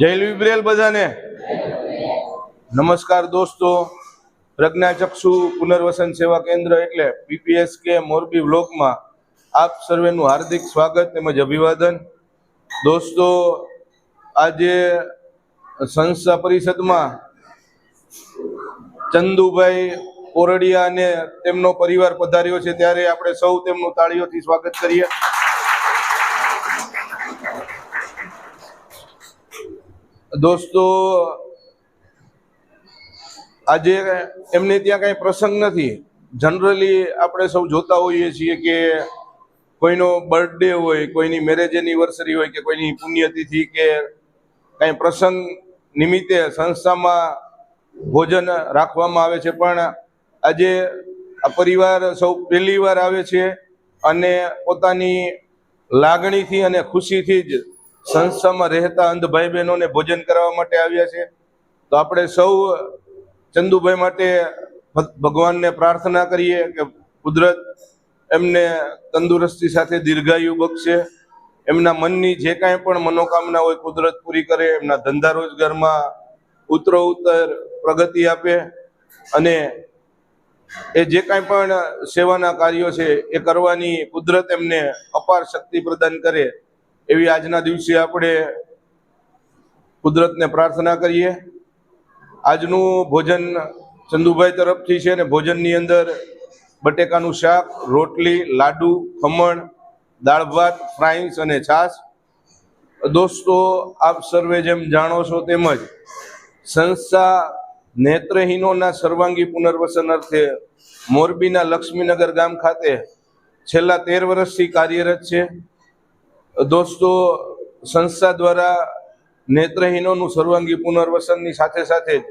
જય લિબ્રેલ બધાને. નમસ્કાર દોસ્તો. પ્રજ્ઞાચક્ષુ પુનર્વસન સેવા કેન્દ્ર એટલે પીપીએસ કે મોરબી બ્લોકમાં આપ સર્વેનું હાર્દિક સ્વાગત તેમજ અભિવાદન. દોસ્તો, આજે સંસ્થા પરિષદમાં ચંદુભાઈ કોરડિયા અને તેમનો પરિવાર પધાર્યો છે. ત્યારે આપણે સૌ તેમનું તાળીઓથી સ્વાગત કરીએ. દોસ્તો, આજે એમને ત્યાં કઈ પ્રસંગ નથી. જનરલી આપણે સૌ જોતા હોઈએ છીએ કે કોઈનો બર્થડે હોય, કોઈની મેરેજ એનિવર્સરી હોય કે કોઈની પુણ્યતિથિ કે કઈ પ્રસંગ નિમિત્તે સંસ્થામાં ભોજન રાખવામાં આવે છે. પણ આજે આ પરિવાર સૌ પહેલી વાર આવે છે અને પોતાની લાગણીથી અને ખુશીથી જ સંસ્થામાં રહેતા અંધ ભાઈ બહેનોને ભોજન કરાવવા માટે આવ્યા છે. તો આપણે સૌ ચંદુભાઈ માટે ભગવાનને પ્રાર્થના કરીએ કે કુદરત એમને તંદુરસ્તી સાથે દીર્ઘાયુ બક્ષે. એમના મનની જે કાંઈ પણ મનોકામના હોય કુદરત પૂરી કરે, એમના ધંધા રોજગારમાં ઉત્તરો ઉત્તર પ્રગતિ આપે અને એ જે કાંઈ પણ સેવાના કાર્યો છે એ કરવાની કુદરત એમને અપાર શક્તિ પ્રદાન કરે. એવી આજના દિવસે આપણે કુદરતને પ્રાર્થના કરીએ. આજનું ભોજન ચંદુભાઈ તરફથી છે ને ભોજનની અંદર બટેકાનું શાક, રોટલી, લાડુ, ખમણ, દાળ ભાત ફ્રાઈસ અને છાશ. દોસ્તો, આપ સર્વે જેમ જાણો છો તેમજ સંસ્થા નેત્રહીનોના સર્વાંગી પુનર્વસન અર્થે મોરબીના લક્ષ્મીનગર ગામ ખાતે છેલ્લા તેર વર્ષથી કાર્યરત છે. દોસ્તો, સંસ્થા દ્વારા નેત્રહીનોનું સર્વાંગી પુનર્વસનની સાથે સાથે જ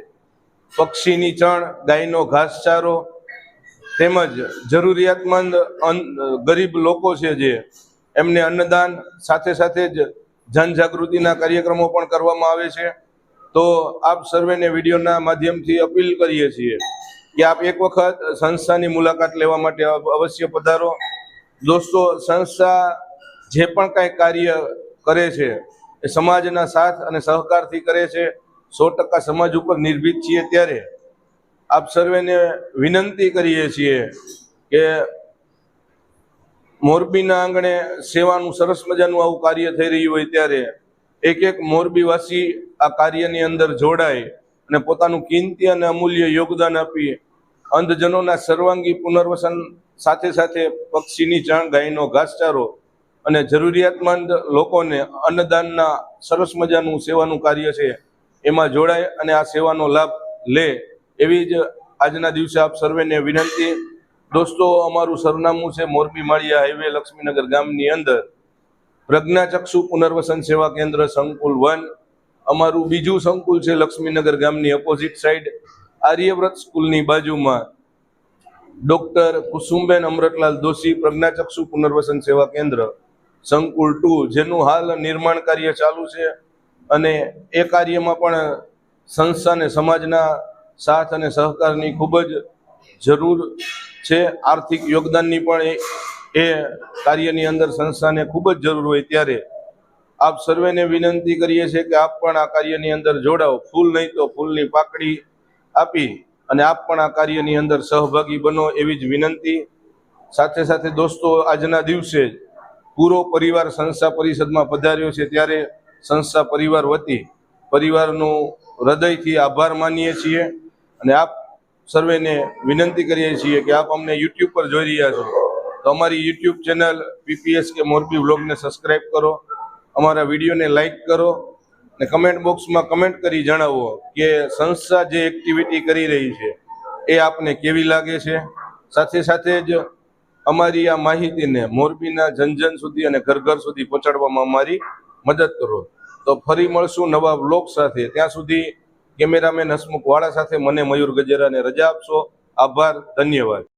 પક્ષીની ચણ, ગાયનો ઘાસચારો તેમજ જરૂરિયાતમંદ ગરીબ લોકો છે જે, એમને અન્નદાન સાથે સાથે જ જનજાગૃતિના કાર્યક્રમો પણ કરવામાં આવે છે. તો આપ સર્વેને વિડીયોના માધ્યમથી અપીલ કરીએ છીએ કે આપ એક વખત સંસ્થાની મુલાકાત લેવા માટે અવશ્ય પધારો. દોસ્તો, સંસ્થા જે પણ કાંઈ કાર્ય કરે છે, એ સમાજના સાથ અને સહકારથી કરે છે, સો ટકા સમાજ ઉપર નિર્ભીત છીએ ત્યારે આપ સર્વેને વિનંતી કરીએ છીએ કે મોરબીના આંગણે સેવાનું સરસ મજાનું આવું કાર્ય થઈ રહ્યું હોય ત્યારે એક એક મોરબીવાસી આ કાર્યની અંદર જોડાય અને પોતાનું કિંમતી અને અમૂલ્ય યોગદાન આપી અંધજનોના સર્વાંગી પુનર્વસન સાથે સાથે પક્ષીની જાણ, ગાયનો, ઘાસચારો અને જરૂરિયાતમંદ લોકોને અન્નદાનના સરસ મજાનું સેવાનું કાર્ય છે, એમાં જોડાય અને આ સેવાનો લાભ લે એવી જ આજના દિવસે આપ સર્વેને વિનંતી. દોસ્તો, અમારું સરનામું છે મોરબી માળિયા હાઈવે, લક્ષ્મીનગર ગામની અંદર. પ્રજ્ઞાચક્ષુ પુનર્વસન સેવા કેન્દ્ર સંકુલ વન. અમારું બીજું સંકુલ છે લક્ષ્મીનગર ગામની ઓપોઝિટ સાઈડ આર્યવ્રત સ્કૂલની બાજુમાં. ડોક્ટર કુસુમબેન અમરતલાલ દોશી પ્રજ્ઞાચક્ષુ પુનર્વસન સેવા કેન્દ્ર. સંકુલ ટુ જેનું હાલ નિર્માણ કાર્ય ચાલુ છે અને એ કાર્યમાં પણ સંસ્થાને સમાજના સાથ અને સહકારની ખૂબ જ જરૂર છે. આર્થિક યોગદાનની પણ એ કાર્યની અંદર સંસ્થાને ખૂબ જ જરૂર હોય ત્યારે આપ સર્વેને વિનંતી કરીએ છીએ કે આપ પણ આ કાર્યની અંદર જોડાઓ. ફૂલ નહીં તો ફૂલની પાકડી આપી અને આપ પણ આ કાર્યની અંદર સહભાગી બનો એવી જ વિનંતી. સાથે સાથે દોસ્તો, આજના દિવસે જ પૂરો પરિવાર સંસ્થા પરિષદમાં પધાર્યો છે ત્યારે સંસ્થા પરિવાર વતી પરિવારનું હૃદયથી આભાર માનીએ છીએ અને આપ સર્વેને વિનંતી કરીએ છીએ કે આપ અમને યુટ્યુબ પર જોઈ રહ્યા છો. તો અમારી યુટ્યુબ ચેનલ પીપીએસ કે મોરબી વ્લોગને સબસ્ક્રાઈબ કરો, અમારા વિડીયોને લાઈક કરો ને કમેન્ટ બોક્સમાં કમેન્ટ કરી જણાવો કે સંસ્થા જે એક્ટિવિટી કરી રહી છે એ આપને કેવી લાગે છે. સાથે સાથે જ અમારી આ માહિતીને મોરબીના જન જન સુધી અને ઘર ઘર સુધી પહોંચાડવામાં અમારી મદદ કરો. તો ફરી મળશું નવા બ્લોગ સાથે. ત્યાં સુધી કેમેરામેન હસમુખ વાળા સાથે મને મયુર ગજેરાને રજા આપશો. આભાર, ધન્યવાદ.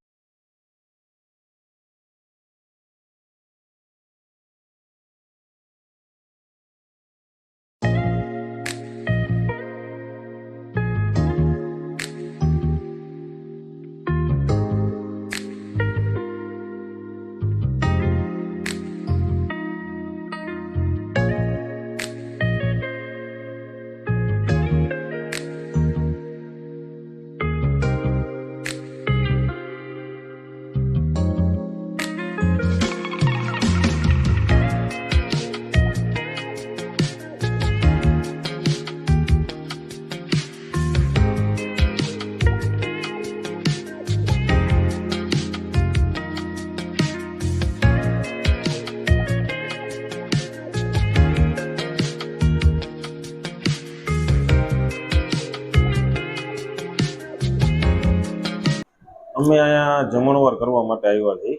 અમે અહીંયા જમણવાર કરવા માટે આવ્યા છીએ.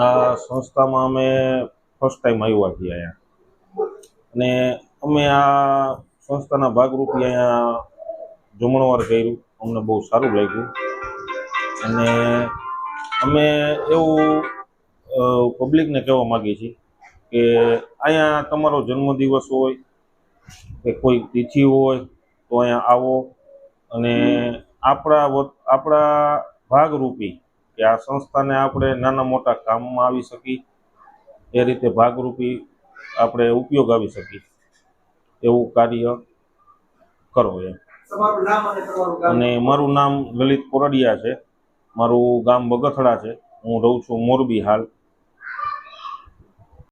આ સંસ્થામાં અમે ફર્સ્ટ ટાઈમ આવ્યા છીએ અહીંયા. અને અમે આ સંસ્થાના ભાગરૂપે અહીંયા જમણવાર કર્યું. અમને બહુ સારું લાગ્યું. અને અમે એવું પબ્લિકને કહેવા માગીએ છીએ કે અહીંયા તમારો જન્મદિવસ હોય, કે કોઈ તિથિ હોય, તો અહીંયા આવો. અને આપણા આપણા ભાગરૂપી કે આ સંસ્થાને આપણે નાના મોટા કામમાં આવી શકી એ રીતે ભાગરૂપી આપણે ઉપયોગ આવી શકી એવું કાર્ય કરો એમ. અને અને મારું નામ લલિત કોરડિયા છે. મારું ગામ બગથડા છે. હું રહું છું મોરબી હાલ.